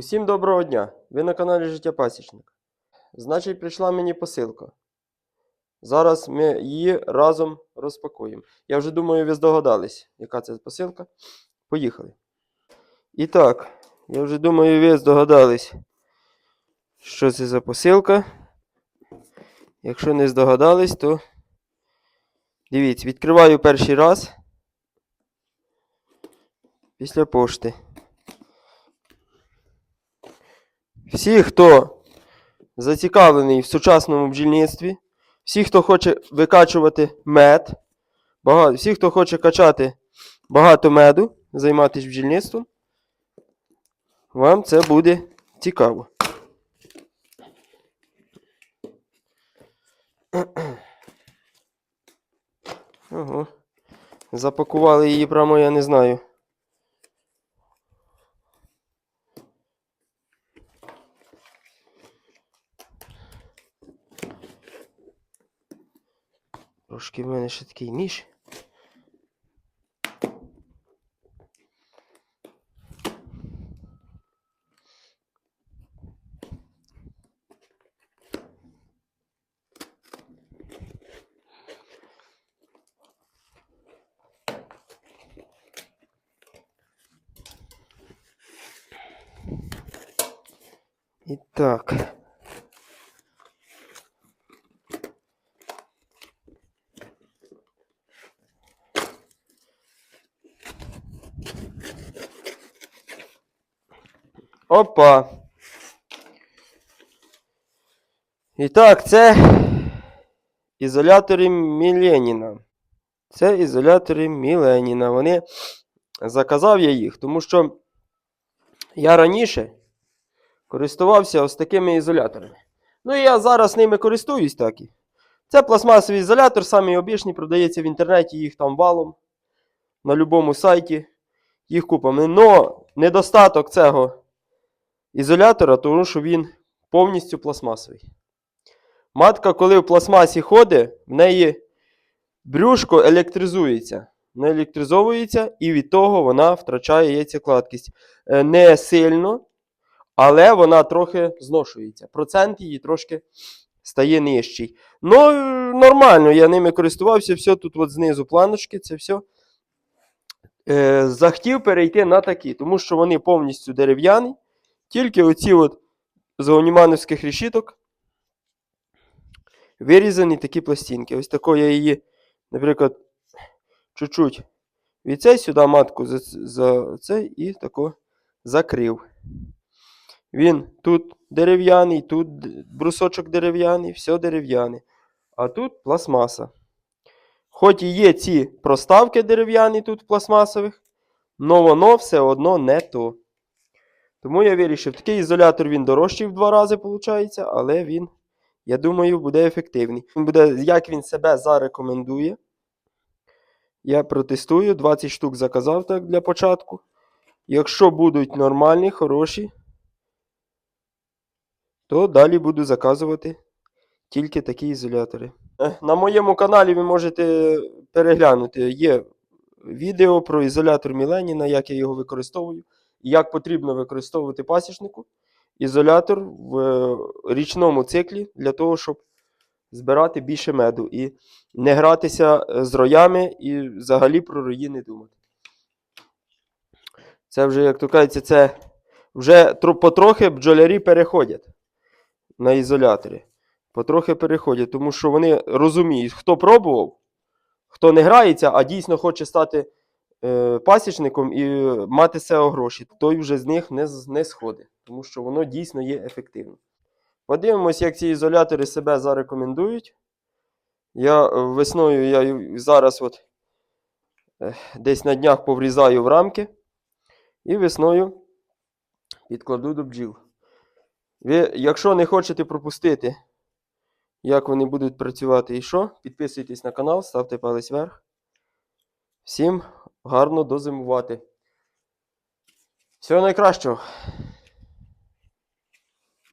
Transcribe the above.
Усім доброго дня! Ви на каналі Життя Пасічник. Значить, прийшла мені посилка. Зараз ми її разом розпакуємо. Я вже думаю, ви здогадались, яка це посилка. Поїхали. І так, я вже думаю, ви здогадались, що це за посилка. Якщо не здогадались, то дивіться, відкриваю перший раз після пошти. Всі, хто зацікавлений в сучасному бджільництві, всі, хто хоче викачувати мед, багато, всі, хто хоче качати багато меду, займатися бджільництвом, вам це буде цікаво. Ого. Запакували її прямо, я не знаю. Трошки в мене ще такий ніж. І Опа. І так, це ізолятори Міленіна. Це ізолятори Міленіна. Вони заказав я їх, тому що я раніше користувався ось такими ізоляторами. Ну і я зараз ними користуюсь так. Це пластмасовий ізолятор, самий обічний, продається в інтернеті, їх там валом. На будь-якому сайті. Їх купами. Но недостаток цього ізолятора, тому що він повністю пластмасовий. Матка, коли в пластмасі ходить, в неї брюшко електризується. Не електризовується, і від того вона втрачає яйцекладкість. Е, Не сильно, але вона трохи зношується. Процент її трошки стає нижчий. Ну, нормально, я ними користувався, все тут от знизу планочки, це все. Е, захотів перейти на такі, тому що вони повністю дерев'яні. Тільки оці от з гонімановських решіток вирізані такі пластинки. Ось тако я її, наприклад, чуть-чуть від цей сюди матку за, за цей і тако закрив. Він тут дерев'яний, тут брусочок дерев'яний, все дерев'яне. А тут пластмаса. Хоч і є ці проставки дерев'яні тут пластмасових, але воно все одно не то. Тому я вирішив, такий ізолятор він дорожчий в два рази, виходить, але він, я думаю, буде ефективний. Він буде, як він себе зарекомендує. Я протестую, 20 штук заказав так для початку. Якщо будуть нормальні, хороші, то далі буду заказувати тільки такі ізолятори. Е, На моєму каналі ви можете переглянути. Є відео про ізолятор Міленіна, як я його використовую, як потрібно використовувати пасічнику ізолятор в е, річному циклі для того, щоб збирати більше меду і не гратися е, з роями і взагалі про рої не думати. Це вже, як то кажеться, це вже потрохи бджолярі переходять на ізолятори. Потрохи переходять, тому що вони розуміють, хто пробував, хто не грається, а дійсно хоче стати пасічником і мати цього гроші, той вже з них не, не сходить, тому що воно дійсно є ефективним. Подивимось, як ці ізолятори себе зарекомендують. Я е, весною я зараз от, е, десь на днях поврізаю в рамки і весною підкладу до бджіл. Ви, якщо не хочете пропустити, як вони будуть працювати і що, підписуйтесь на канал, ставте палець вверх. Всім гарно дозимувати. Всього найкращого!